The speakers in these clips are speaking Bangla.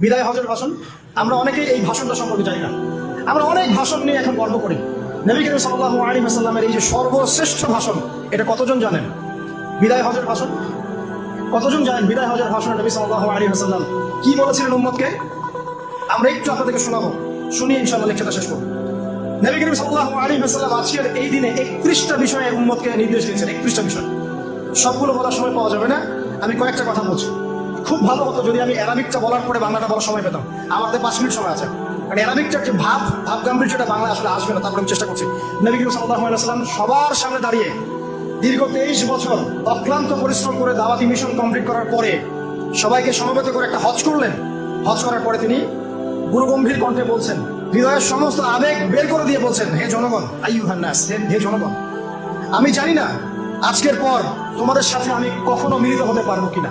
বিদায় হজের ভাষণ। আমরা অনেকেই এই ভাষণটা সম্পর্কে জানি না। আমরা অনেক ভাষণ নিয়ে এখন গর্ব করি। নবী করিম সাল্লাল্লাহু আলাইহি ওয়াসাল্লামের এই যে সর্বশ্রেষ্ঠ ভাষণ, এটা কতজন জানেন? বিদায় হজের ভাষণ? কতজন জানেন বিদায় হজের ভাষণ নবী সাল্লাল্লাহু আলাইহি ওয়াসাল্লাম? কি বলেছিলেন উম্মতকে? আমরা একটু আপনাদেরকে শোনাবো। শুনিয়ে ইনশাল্লাহ লেকচারটা শেষ করব। নবী করিম সাল্লাল্লাহু আলাইহি ওয়াসাল্লাম আজকের এই দিনে একত্রিশটা বিষয়ে উম্মতকে নির্দেশ দিয়েছেন, একত্রিশটা বিষয়। সবগুলো বলার সময় পাওয়া যাবে না। আমি কয়েকটা কথা বলছি। খুব ভালো হতো যদি আমি অ্যারাবিকটা বলার পরে বাংলাটা বলার সময় পেতাম। আমাদের পাঁচ মিনিট সময় আছে। কারণ অ্যারাবিকটার যে ভাব ভাব গাম্ভীর্যটা বাংলা আসলে আসবে না তারপরে আমি চেষ্টা করছি। নবী ওয়াসাল্লাম সবার সামনে দাঁড়িয়ে দীর্ঘ তেইশ বছর অক্লান্ত পরিশ্রম করে দাওয়াতি মিশন কমপ্লিট করার পরে সবাইকে সমবেত করে একটা হজ করলেন। হজ করার পরে তিনি গুরুগম্ভীর কণ্ঠে বলছেন, হৃদয়ের সমস্ত আবেগ বের করে দিয়ে বলছেন, হে জনগণ আইয়ুহান্নাস হে হে জনগণ, আমি জানি না আজকের পর তোমাদের সাথে আমি কখনো মিলিত হতে পারব কিনা।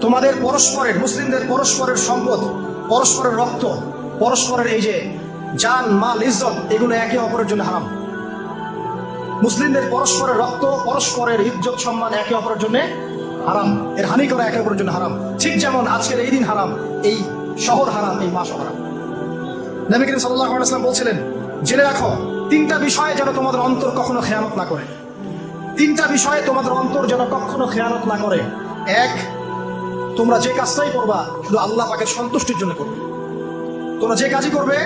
তোমাদের পরস্পরের, মুসলিমদের পরস্পরের সম্পদ, পরস্পরের রক্ত, পরস্পরের এই যে জান, মাল, ইজ্জত, এগুলো একে অপরের জন্য হারাম। মুসলিমদের পরস্পরের রক্ত, পরস্পরের ইজ্জত সম্মান একে অপরের জন্য হারাম। এর হানি করা একে অপরের জন্য হারাম। ঠিক যেমন আজকের এই দিন হারাম, এই শহর হারাম, এই মাস হারাম। নবী করিম সাল্লাল্লাহু আলাইহি বলছিলেন, জেনে রাখো, তিনটা বিষয়ে যেন তোমাদের অন্তর কখনো খেয়ানত না করে। তিনটা বিষয়ে তোমাদের অন্তর যেন কখনো খেয়ানত না করে। এক তোমরা যে কাজটাই করবা, শুধু আল্লাহ পাকের সন্তুষ্টির জন্য করবে। তোমরা যে কাজই করবে,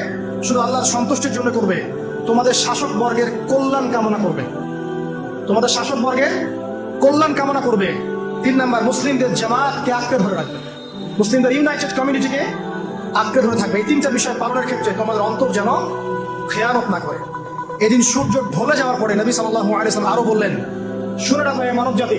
শুধু আল্লাহর সন্তুষ্টির জন্য করবে। তোমাদের শাসক বর্গের কল্যাণ কামনা করবে। তোমাদের শাসক বর্গের কল্যাণ কামনা করবে। তিন নাম্বার, মুসলিমদের জামাতকে আঁকড়ে ধরে রাখবে। মুসলিমদের ইউনাইটেড কমিউনিটিকে আঁকড়ে ধরে থাকবে। এই তিনটা বিষয় পালনের ক্ষেত্রে তোমাদের অন্তর যেন খেয়ানত না করে। এদিন সূর্য ঢলে যাওয়ার পরে নবী সাল্লাল্লাহু আলাইহি সাল্লাম আরও বললেন, শুনে রাখো মানব জাতি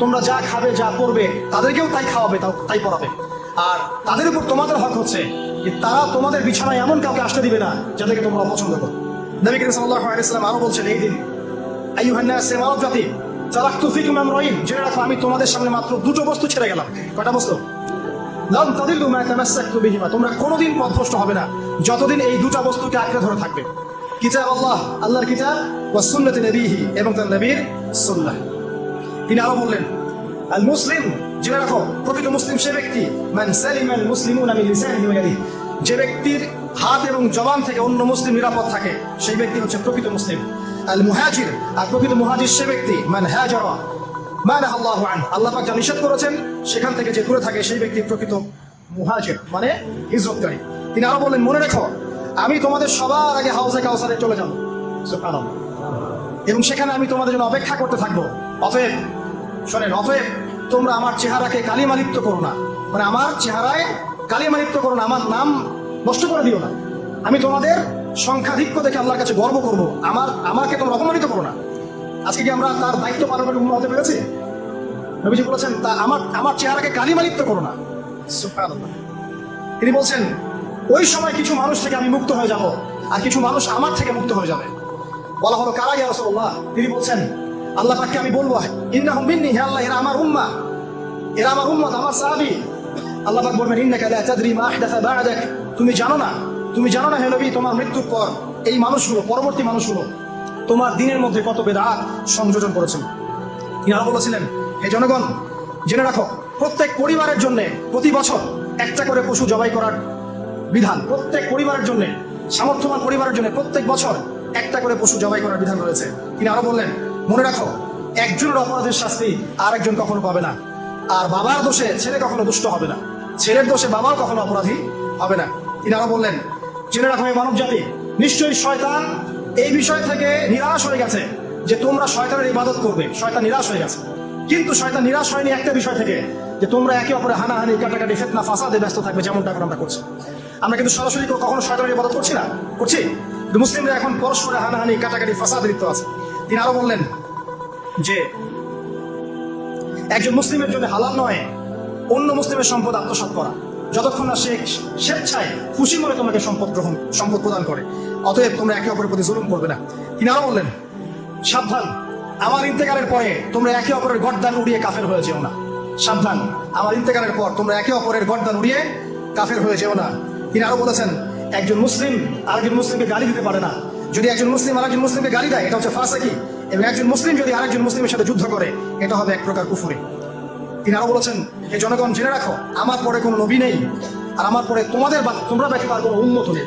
তোমরা যা খাবে, যা করবে তাদেরকেও তাই খাওয়াবে তাই পড়াবে। আর তাদের উপর তোমাদের হক হচ্ছে যে তারা তোমাদের বিছানায় এমন কাউকে আসতে দিবে না যাদেরকে তোমরা অপছন্দ করো। নবী করিম সাল্লাল্লাহু আলাইহি সাল্লাম আরও বলছেন এই দিন আইয়ুহান নাস মানব জাতি তারাক্তু ফিকুম আমরাইন, জেনে রাখো, আমি তোমাদের সামনে মাত্র দুটো বস্তু ছেড়ে গেলাম। কয়টা বস্তু? লাম তামাসসাকতু বিহিমা, তোমরা কোনোদিন পথভ্রষ্ট হবে না, যতদিন এই দুটো বস্তুকে আঁকড়ে ধরে থাকবে। কিতাব আল্লাহ, আল্লাহর কিতাব ওয়া সুন্নতি নবীহি এবং তার নবীর সুন্নাহ। তিনি আরও বললেন, আল মুসলিম, জেনে রাখো প্রকৃত মুসলিম সে ব্যক্তি, মান সালিম আল মিন লিসানিহি যে ব্যক্তির হাত এবং জবান থেকে অন্য মুসলিম নিরাপদ থাকে, সেই ব্যক্তি হচ্ছে প্রকৃত মুসলিম। আল মুহাজির, আর প্রকৃত মুহাজির সে ব্যক্তি, মান হাজারা মানে আল্লাহ আল্লাহ পাক যা নিষেধ করেছেন, সেখান থেকে যে দূরে থাকে, সেই ব্যক্তি প্রকৃত মুহাজির মানে হিজরতকারী। তিনি আরও বললেন, মনে রেখো, আমি তোমাদের সবার আগে হাউসে কাউসারে চলে যাব। এবং সেখানে আমি তোমাদের জন্য অপেক্ষা করতে থাকব। অতএব শোনেন, অতএব তোমরা আমার চেহারাকে কালিমালিপ্ত করো না। মানে আমার চেহারায় কালিমালিপ্ত করো না, আমার নাম নষ্ট করে দিও না। আমি তোমাদের সংখ্যাধিক্য দেখে আল্লাহর কাছে গর্ব করব। আমার, আমাকে তোমরা অপমানিত করো না। আজকে কি আমরা তার দায়িত্ব পালনের উন্নত হতে পেরেছি? নবীজি বলেছেন, তা আমার আমার চেহারাকে কালিমালিপ্ত করো না। তিনি বলছেন, ওই সময় কিছু মানুষ থেকে আমি মুক্ত হয়ে যাব, আর কিছু মানুষ আমার থেকে মুক্ত হয়ে যাবে। বলা হলো কারা ইয়া রাসূলুল্লাহ? তিনি বলছেন আল্লাহ পাককে আমি বলব, ইন্নাহুম মিন্নি, হে আল্লাহ, এরা আমার উম্মাহ এরা আমার উম্মত, আমার সাহাবি। আল্লাহ পাক বলবেন, ইন্নাকা লা তাদরি মা আহদাথা বা'দাক। তুমি জানো না, তুমি জানো না, হে নবী, তোমার মৃত্যুর পর এই মানুষগুলো, পরবর্তী মানুষগুলো, তোমার দিনের মধ্যে কত বেদাত সংযোজন করেছিল তিনি আরও বলেছিলেন, হে জনগণ, জেনে রাখো, প্রত্যেক পরিবারের জন্য প্রতি বছর একটা করে পশু জবাই করার বিধান, প্রত্যেক পরিবারের জন্য, সামর্থ্যবান পরিবারের জন্য প্রত্যেক বছর একটা করে পশু জবাই করার বিধান রয়েছে। তিনি আরও বললেন মনে রাখো, একজনের অপরাধের শাস্তি আর একজন কখনো পাবে না। আর বাবার দোষে ছেলে কখনো দুষ্ট হবে না। ছেলের দোষে বাবাও কখনো অপরাধী হবে না। তিনি আরও বললেন, জেনে রাখো মানব জাতি, নিশ্চয়ই শয়তান এই বিষয় থেকে নিরাশ হয়ে গেছে যে তোমরা শয়তানের ইবাদত করবে। শয়তান নিরাশ হয়ে গেছে। কিন্তু শয়তান নিরাশ হয়নি একটা বিষয় থেকে, যে তোমরা একে অপরে হানাহানি, কাটাকাটি, ফেতনা, ফাসাদে ব্যস্ত থাকবে, যেমনটা এখন আমরা করছি। আমরা কিন্তু সরাসরি কখনো শয়তানের ইবাদত করছি না, করছি? মুসলিমরা এখন পরস্পরে হানাহানি, কাটাকাটি, ফাসাদে লিপ্ত আছে। তিনি আরও বললেন যে, একজন মুসলিমের জন্য হালাল নয়, অন্য মুসলিমের সম্পদ আত্মসাৎ করা। যতক্ষণ না সে স্বেচ্ছায় খুশি মনে তোমাকে সম্পদ গ্রহণ, সম্পদ প্রদান করে। অতএব তোমরা একে অপরের প্রতি জুলুম করবে না। তিনি আরও বললেন, সাবধান, আমার ইন্তেকালের পরে তোমরা একে অপরের গর্দান উড়িয়ে কাফের হয়ে যেও না। সাবধান, আমার ইন্তেকালের পর তোমরা একে অপরের গর্দান উড়িয়ে কাফের হয়ে যেও না। তিনি আরও বলেছেন, একজন মুসলিম আরেকজন মুসলিমকে গালি দিতে পারে না। যদি একজন মুসলিম আরেকজন মুসলিমকে গালি দেয়, এটা হচ্ছে ফাঁসাকি। এবং একজন মুসলিম যদি আরেকজন মুসলিমের সাথে যুদ্ধ করে, এটা হবে এক প্রকার কুফুরি। তিনি আরও বলেছেন যে জনগণ, জেনে রাখো, আমার পরে কোনো নবী নেই, আর আমার পরে তোমাদের বা- তোমরা ব্যতীত আর কোনো উন্নত নেই।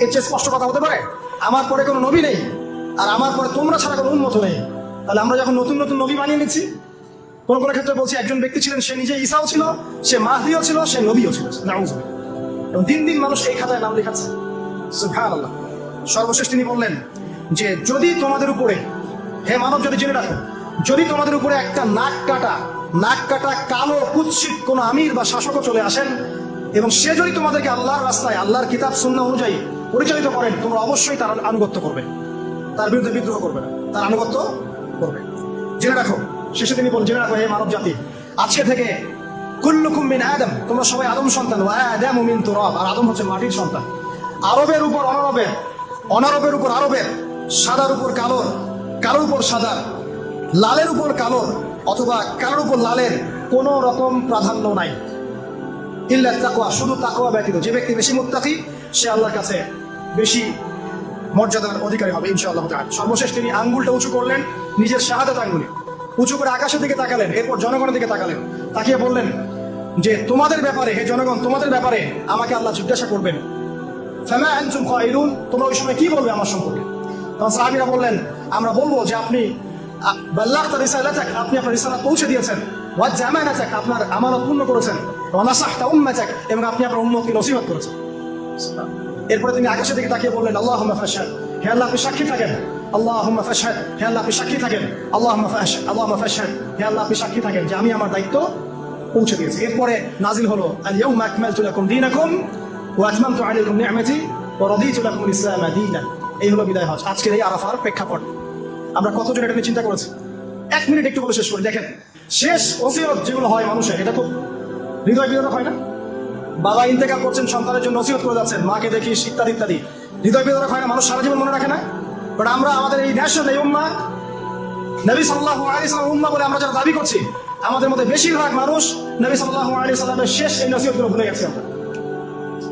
এর চেয়ে স্পষ্ট কথা হতে পারে, আমার পরে কোনো নবী নেই, আর আমার পরে তোমরা ছাড়া কোনো উন্নত নেই। তাহলে আমরা যখন নতুন নতুন নবী বানিয়ে নিচ্ছি, কোন কোন ক্ষেত্রে বলছি, একজন ব্যক্তি ছিলেন, সে নিজে ঈসাও ছিল, সে মাহদিও ছিল, সে নবীও ছিল। এবং দিন দিন মানুষ এই খাতায় নাম লেখাচ্ছে। সুবহানাল্লাহ। সর্বশেষ তিনি বললেন যে, যদি তোমাদের উপরে, হে মানব, যদি জেনে রাখো, যদি তোমাদের উপরে একটা নাক কাটা নাক কাটা কালো কুৎসিত কোন আমির বা শাসকও চলে আসেন, এবং সে যদি তোমাদেরকে আল্লাহর রাস্তায়, আল্লাহর কিতাব, সুন্নাহ অনুযায়ী পরিচালিত করেন, তোমরা অবশ্যই তার আনুগত্য করবে। তার বিরুদ্ধে বিদ্রোহ করবে না, তার আনুগত্য করবে। জেনে রাখো, শেষে তিনি বল জেনে রাখো, হে মানব জাতি, আজকে থেকে কুল্লুকুম মিন আদম, তোমরা সবাই আদম সন্তান, ওয়া আদামু মিন তুরাব, আর আদম হচ্ছে মাটির সন্তান। আরবের উপর অনারবের অনারবের উপর আরবের, সাদার উপর কালোর কালোর উপর সাদা লালের উপর কালোর, অথবা কালোর উপর লালের কোনো রকম প্রাধান্য নাই। ইল্লা তাকওয়া, শুধু তাকওয়া ব্যতীত, যে ব্যক্তি বেশি মুত্তাকি, সে আল্লাহর কাছে বেশি মর্যাদার অধিকারী হবে, ইনশাআল্লাহ তাআলা। সর্বশেষ তিনি আঙ্গুলটা উঁচু করলেন, নিজের শাহাদাত আঙ্গুলি। উঁচু করে আকাশের দিকে তাকালেন, এরপর জনগণের দিকে তাকালেন। তাকিয়ে বললেন যে, তোমাদের ব্যাপারে, হে জনগণ, তোমাদের ব্যাপারে আমাকে আল্লাহ জিজ্ঞাসা করবেন। ফামা তোমরা ওই সময় কি বলবে আমার সম্পর্কে? তখন সাহাবীরা বললেন, আমরা বলব যে আপনি বাল্লাহতা রিসালাতাক, আপনি আপনার রিসালাত পৌঁছে দিয়েছেন। ওয়া জামানাতাক, আপনার আমানত পূর্ণ করেছেন। নাসাহতা উম্মাতাক, এবং আপনি আপনার করেছেন। এরপরে তিনি আকাশের দিকে তাকিয়ে বললেন আল্লাহ ফাশহাদ, হে আল্লাহ আপনি সাক্ষী থাকেন। আল্লাহ ফাশহাদ, হে আল্লাহ আপনি সাক্ষী থাকেন। আল্লাহ ফাশহাদ আল্লাহ ফাশহাদ, হে আল্লাহ আপনি সাক্ষী থাকেন যে আমি আমার দায়িত্ব পৌঁছে দিয়েছি। এরপরে নাজিল হলো আল ইয়াউমা আকমালতু লাকুম দীনাকুম ওয়া আতমামতু আলাইকুম নি'মাতি ওয়া রাদিতু লাকুম আল ইসলাম দীনান এই হলো বিদায় হজ। আজকের এই প্রেক্ষাপট। আমরা কতজন এটা নিয়ে চিন্তা করেছি? এক মিনিট একটু বলে শেষ করি। দেখেন, শেষ ওসিয়ত যেগুলো হয় মানুষের, এটা খুব হৃদয় বিদারক হয় না? বাবা ইন্তেকাল করছেন, সন্তানের জন্য নসিহত করে যাচ্ছেন, মাকে দেখিস ইত্যাদি ইত্যাদি। হৃদয় বিদারক হয় না, মানুষ সারা জীবন মনে রাখে না? বাট আমরা, আমাদের এই ন্যাশন এই উম্মা, নবী সাল্লাল্লাহু আলাইহি সাল্লাম উম্মা বলে আমরা যারা দাবি করছি, আমাদের মধ্যে বেশিরভাগ মানুষ নবী সাল্লাল্লাহু আলাইহি সাল্লামের শেষ এই নসিহতগুলো ভুলে গেছি আমরা।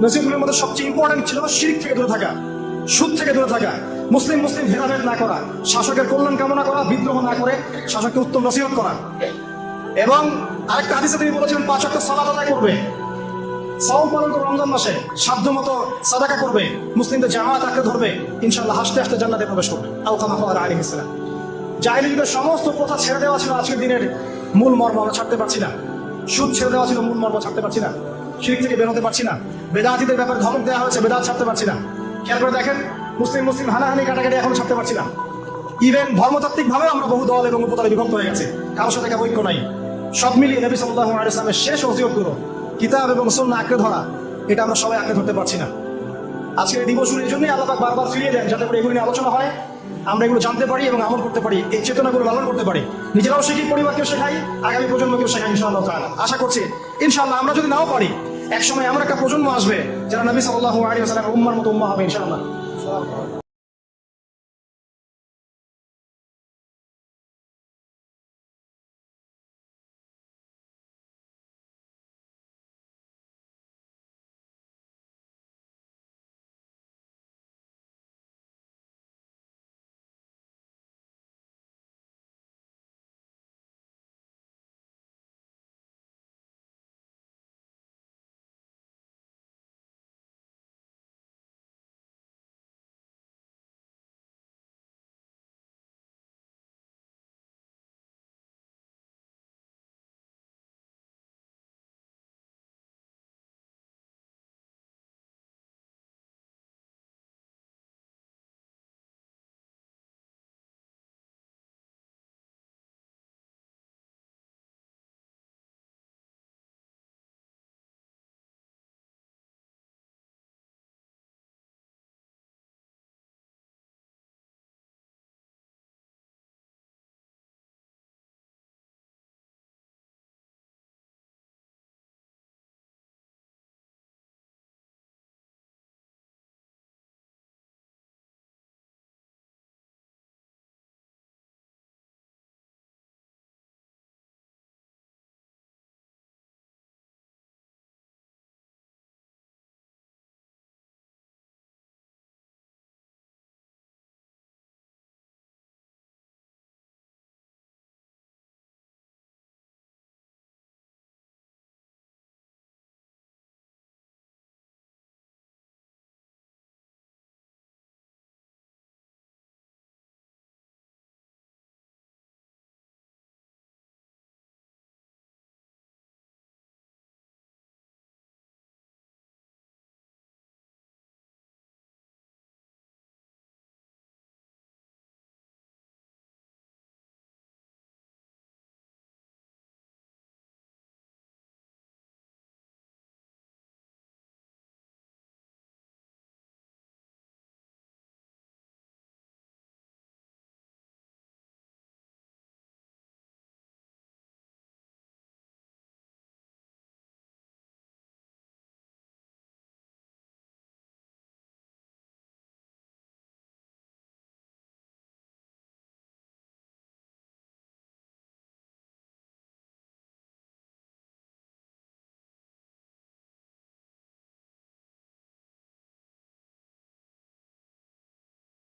নসিহতগুলোর মধ্যে সবচেয়ে ইম্পর্টেন্ট ছিল শিরিক থেকে দূরে থাকা, সুদ থেকে দূরে থাকা, মুসলিম মুসলিম ভেদাভেদ না করা, শাসকের কল্যাণ কামনা করা, বিদ্রোহ না করে শাসককে উত্তম নসিহত করা। এবং আরেকটা হাদিসে তিনি বলেছিলেন, পাঁচ ওয়াক্ত সালাত আদায় করবে। সাওম পালন করবে রমজান মাসে সাধ্য মতো সাদাকা করবে, মুসলিমদের জামাত আঁকড়ে ধরবে ইনশাল্লাহ হাসতে হাসতে জান্নাতে প্রবেশ করবে। আউ কামা খাওয়ার আলী ইসলাম জাহিলিদের সমস্ত প্রথা ছেড়ে দেওয়া ছিল আজকের দিনের মূল মর্ম, আমরা ছাড়তে পারছি না। সুদ ছেড়ে দেওয়া ছিল মূল মর্ম, ছাড়তে পারছি না। শিরিক থেকে বেরোতে পারছি না। বেদাতিদের ব্যাপারে ধমক দেওয়া হয়েছে, বেদাত ছাড়তে পারছি না। খেয়াল করে দেখেন, মুসলিম মুসলিম হানাহানি কাটাকাটি এখনও ছাড়তে পারছি না। ইভেন ধর্মতাত্ত্বিক ভাবে আমরা বহু দল এবং উপদলে বিভক্ত হয়ে গেছে। কারোর সাথে কারও ঐক্য নাই। সব মিলিয়ে নবী সাল্লাল্লাহু আলাইহি সাল্লামের শেষ ওসিয়তগুলো কিতাব এবং সুন্নাহ আঁকড়ে ধরা, এটা আমরা সবাই আঁকড়ে ধরতে পারছি না। আজকের দিবসগুলো এই জন্যই আল্লাহ বারবার ফিরিয়ে দেন, যাতে করে এগুলো নিয়ে আলোচনা হয়, আমরা এগুলো জানতে পারি এবং আমল করতে পারি, এই চেতনাগুলো লালন করতে পারি। নিজেরাও শিখি পরিবারকেও শেখাই, আগামী প্রজন্মকেও শেখাই ইনশাআল্লাহ আশা করছি, ইনশাআল্লাহ আমরা যদি নাও পারি একসময় এমন একটা প্রজন্ম আসবে যারা নবী সাল্লাহ আলী ওয়াসাল্লামের উম্মার মতো উম্মা হবে, ইনশাআল্লাহ।